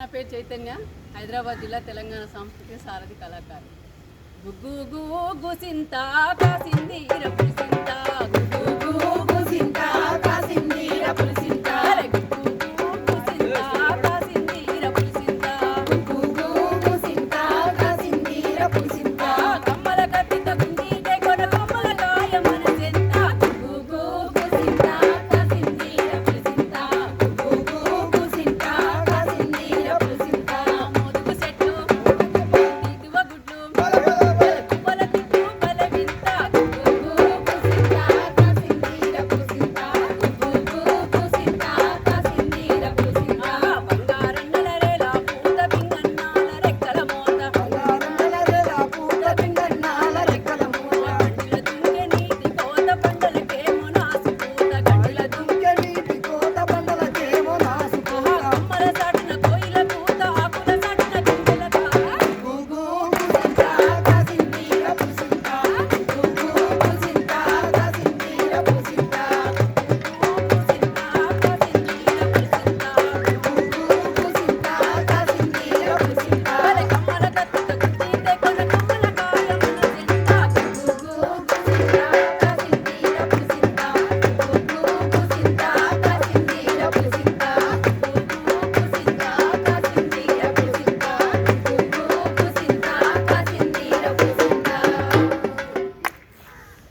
నా పేరు చైతన్య. హైదరాబాద్ జిల్లా తెలంగాణ సాంస్కృతిక సారథి కళాకారు గుగ్గు గుగు సింత కాసింది పులిసింత సింత. గుగు సింత కాసింది పులిసింత పులిసింత పులిసింత పులిసింత